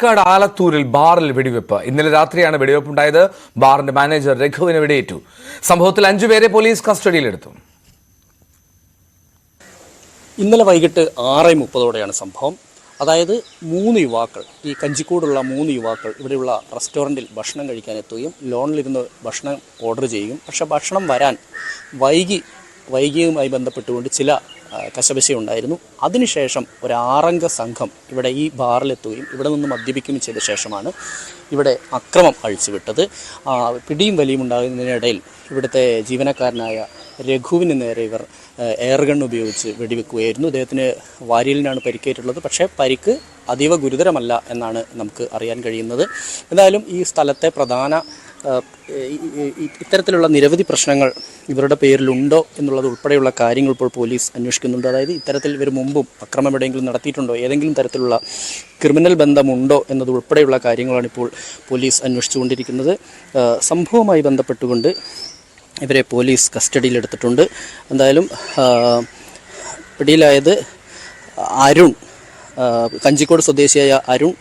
പാലക്കാട് ആലത്തൂരിൽ ബാറിൽ വെടിവെപ്പ്. ഇന്നലെ രാത്രിയാണ് വെടിവെപ്പുണ്ടായത്. ബാറിന്റെ മാനേജർ രഘുവിനെ വെടിയേറ്റു. സംഭവത്തിൽ അഞ്ചുപേരെ പോലീസ് കസ്റ്റഡിയിലെടുത്തു. ഇന്നലെ വൈകിട്ട് ആറ് മുപ്പതോടെയാണ് സംഭവം. അതായത് മൂന്ന് യുവാക്കൾ ഈ കഞ്ചിക്കോടുള്ള മൂന്ന് യുവാക്കൾ ഇവിടെയുള്ള റെസ്റ്റോറന്റിൽ ഭക്ഷണം കഴിക്കാൻ എത്തുകയും ലോണിലിരുന്ന് ഭക്ഷണം ഓർഡർ ചെയ്യുകയും. പക്ഷേ ഭക്ഷണം വരാൻ വൈകി വൈകിയുമായി ബന്ധപ്പെട്ടുകൊണ്ട് ചില ആ, കശപശയുണ്ടായിരുന്നു. അതിനുശേഷം ഒരാറംഗ സംഘം ഇവിടെ ഈ ബാറിലെത്തുകയും ഇവിടെ നിന്ന് മദ്യപിക്കുകയും ചെയ്ത ശേഷമാണ് ഇവിടെ അക്രമം അഴിച്ചുവിട്ടത്. പിടിയും വലിയും ഉണ്ടാകുന്നതിനിടയിൽ ഇവിടുത്തെ ജീവനക്കാരനായ രഘുവിന് നേരെ ഇവർ എയർ ഗൺ ഉപയോഗിച്ച് വെടിവെക്കുകയായിരുന്നു. അദ്ദേഹത്തിന് വാരിയലിനാണ് പരിക്കേറ്റിട്ടുള്ളത് പക്ഷേ പരിക്ക് അതീവ ഗുരുതരമല്ല എന്നാണ് നമുക്ക് അറിയാൻ കഴിയുന്നത്. എന്തായാലും ഈ സ്ഥലത്തെ പ്രധാന ഇത്തരത്തിലുള്ള നിരവധി പ്രശ്നങ്ങൾ ഇവരുടെ പേരിലുണ്ടോ എന്നുള്ളത് ഉൾപ്പെടെയുള്ള കാര്യങ്ങൾ ഇപ്പോൾ പോലീസ് അന്വേഷിക്കുന്നുണ്ട്. അതായത് ഇത്തരത്തിൽ ഇവർ മുമ്പും അക്രമം എവിടെയെങ്കിലും നടത്തിയിട്ടുണ്ടോ? ഏതെങ്കിലും തരത്തിലുള്ള ക്രിമിനൽ ബന്ധമുണ്ടോ എന്നത് ഉൾപ്പെടെയുള്ള കാര്യങ്ങളാണ് ഇപ്പോൾ പോലീസ് അന്വേഷിച്ചുകൊണ്ടിരിക്കുന്നത്. സംഭവവുമായി ബന്ധപ്പെട്ടുകൊണ്ട് ഇവരെ പോലീസ് കസ്റ്റഡിയിലെടുത്തിട്ടുണ്ട്. എന്തായാലും പിടിയിലായത് അരുൺ കഞ്ചിക്കോട് സ്വദേശിയായ അരുൺ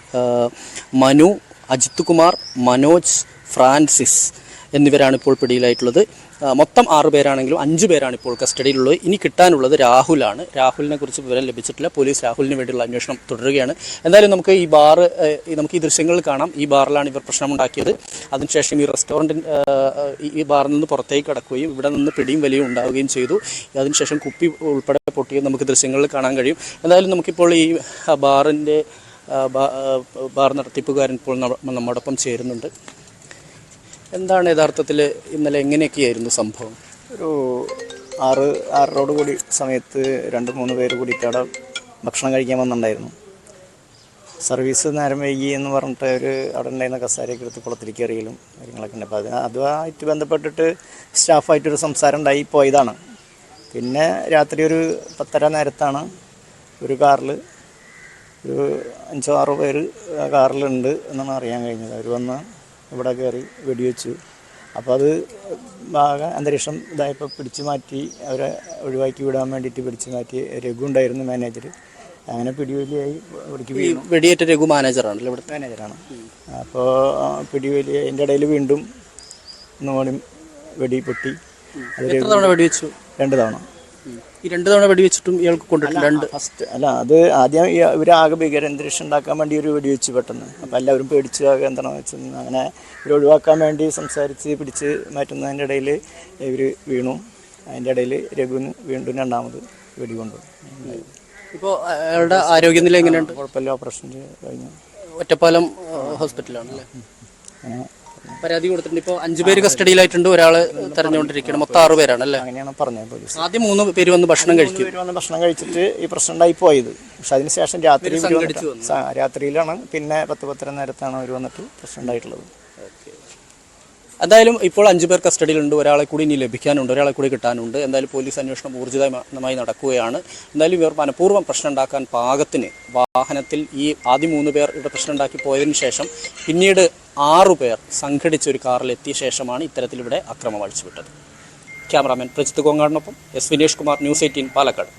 മനു അജിത് കുമാർ മനോജ് ഫ്രാൻസിസ് എന്നിവരാണ് ഇപ്പോൾ പിടിയിലായിട്ടുള്ളത്. മൊത്തം ആറ് പേരാണെങ്കിലും അഞ്ച് പേരാണ് ഇപ്പോൾ കസ്റ്റഡിയിലുള്ളത്. ഇനി കിട്ടാനുള്ളത് രാഹുലാണ്. രാഹുലിനെ കുറിച്ച് വിവരം ലഭിച്ചിട്ടില്ല. പോലീസ് രാഹുലിന് വേണ്ടിയുള്ള അന്വേഷണം തുടരുകയാണ്. എന്തായാലും നമുക്ക് ഈ ബാർ നമുക്ക് ഈ ദൃശ്യങ്ങൾ കാണാം. ഈ ബാറിലാണ് ഇവർ പ്രശ്നമുണ്ടാക്കിയത്. അതിനുശേഷം ഈ റെസ്റ്റോറന്റിൻ ഈ ബാറിൽ നിന്ന് പുറത്തേക്ക് കടക്കുകയും ഇവിടെ നിന്ന് പിടിയും വലിയും ഉണ്ടാവുകയും ചെയ്തു. അതിനുശേഷം കുപ്പി ഉൾപ്പെടെ പൊട്ടിയത് നമുക്ക് ദൃശ്യങ്ങളിൽ കാണാൻ കഴിയും. എന്തായാലും നമുക്കിപ്പോൾ ഈ ബാറിന്റെ ബാർ നടത്തിപ്പുകാരൻ ഇപ്പോൾ നമ്മ- നമ്മോടൊപ്പം ചേരുന്നുണ്ട്. എന്താണ് യഥാർത്ഥത്തിൽ ഇന്നലെ എങ്ങനെയൊക്കെയായിരുന്നു സംഭവം? ഒരു ആറ് ആറരോട് കൂടി സമയത്ത് രണ്ട് മൂന്ന് പേര് കൂടിയിട്ട് അവിടെ ഭക്ഷണം കഴിക്കാൻ വന്നിട്ടുണ്ടായിരുന്നു. സർവീസ് നേരം വൈകി എന്ന് പറഞ്ഞിട്ട് ഒരു അവിടെ ഉണ്ടായിരുന്ന കസാരയൊക്കെ എടുത്ത് കുളത്തിലേക്ക് എറിയലും കാര്യങ്ങളൊക്കെ ഉണ്ട്. അപ്പോൾ അത് അതുമായിട്ട് ബന്ധപ്പെട്ടിട്ട് സ്റ്റാഫായിട്ടൊരു സംസാരം ഉണ്ടായി പോയതാണ്. പിന്നെ രാത്രി ഒരു പത്തര നേരത്താണ് ഒരു കാറിൽ ഒരു അഞ്ചോ ആറോ പേര് കാറിലുണ്ട് എന്നാണ് അറിയാൻ കഴിഞ്ഞത്. അവർ വന്ന് ഇവിടെ കയറി വെടിവെച്ചു. അപ്പോൾ അത് ആകെ അന്തരീക്ഷം ഇതായപ്പോൾ പിടിച്ചു മാറ്റി അവരെ ഒഴിവാക്കി വിടാൻ വേണ്ടിയിട്ട് പിടിച്ചു മാറ്റി രഘു ഉണ്ടായിരുന്നു മാനേജർ അങ്ങനെ പിടിവലിയായി ഇവിടേക്ക് വീണു. വെടിയേറ്റ രഘു മാനേജറാണല്ലോ ഇവിടെ മാനേജറാണ്. അപ്പോൾ പിടിവലി അതിന്റെ ഇടയിൽ വീണ്ടും ഒന്നുകൂടി വെടി പൊട്ടി. അത് രണ്ട് തവണ. ഈ രണ്ട് തവണ വെടിവെച്ചിട്ടും ഇയാൾക്ക് കൊണ്ടിട്ടില്ല രണ്ട്. ഫസ്റ്റ് അല്ല അത് ആദ്യം ഇവരാകെ ഇവർ ആകെ ഭീകര അന്തരീക്ഷം ഉണ്ടാക്കാൻ വേണ്ടി ഒരു വെടിവെച്ച് പെട്ടെന്ന്. അപ്പോൾ എല്ലാവരും പേടിച്ച് ആകെ എന്താണെന്ന് വെച്ചാൽ അങ്ങനെ ഇവർ ഒഴിവാക്കാൻ വേണ്ടി സംസാരിച്ച് പിടിച്ച് മാറ്റുന്നതിന്റെ ഇടയിൽ ഇവർ വീണു. അതിന്റെ ഇടയിൽ രഘുവിന് വീണ്ടും രണ്ടാമത് വെടികൊണ്ടു. ഇപ്പോൾ അയാളുടെ ആരോഗ്യനില എങ്ങനെയുണ്ട്? കുഴപ്പമില്ല ഓപ്പറേഷൻ കഴിഞ്ഞു. ഒറ്റപ്പാലം ഹോസ്പിറ്റലാണല്ലേ? പരാതി കൊടുത്തിട്ടുണ്ട്. ഇപ്പോൾ അഞ്ചു പേര് കസ്റ്റഡിയിലായിട്ടുണ്ട്. ഒരാൾ തെരഞ്ഞുകൊണ്ടിരിക്കുകയാണ്. മൊത്തം ആറ് പേരാണ് അല്ലേ? അങ്ങനെയാണ് പറഞ്ഞത് പോലീസ്. ആദ്യം മൂന്ന് പേര് വന്ന് ഭക്ഷണം കഴിക്കും. പേര് വന്ന് ഭക്ഷണം കഴിച്ചിട്ട് ഈ പ്രശ്നം ഉണ്ടായി പോയത്. പക്ഷെ അതിനുശേഷം രാത്രി രാത്രിയിലാണ് പിന്നെ പത്ത് പത്തര നേരത്താണ് അവർ വന്നിട്ട് പ്രശ്നം ഉണ്ടായിട്ടുള്ളത് എന്തായാലും ഇപ്പോൾ അഞ്ചു പേർ കസ്റ്റഡിയിലുണ്ട്. ഒരാളെ കൂടി ഇനി ലഭിക്കാനുണ്ട് ഒരാളെ കൂടി കിട്ടാനുണ്ട്. എന്തായാലും പോലീസ് അന്വേഷണം ഊർജിതമായി നടക്കുകയാണ്. എന്തായാലും ഇവർ മനഃപൂർവം പ്രശ്നം ഉണ്ടാക്കാൻ പാകത്തിന് വാഹനത്തിൽ ഈ ആദ്യം മൂന്ന് പേർ ഇവിടെ പ്രശ്നം ഉണ്ടാക്കി പോയതിനു ശേഷം പിന്നീട് ആറു പേർ സംഘടിച്ച് ഒരു കാറിൽ എത്തിയ ശേഷമാണ് ഇത്തരത്തിൽ ഇവിടെ അക്രമം അഴിച്ചുവിട്ടത്. Cameraman Prajith കോങ്ങാടിനൊപ്പം S Vinesh Kumar news eighteen Palakkad.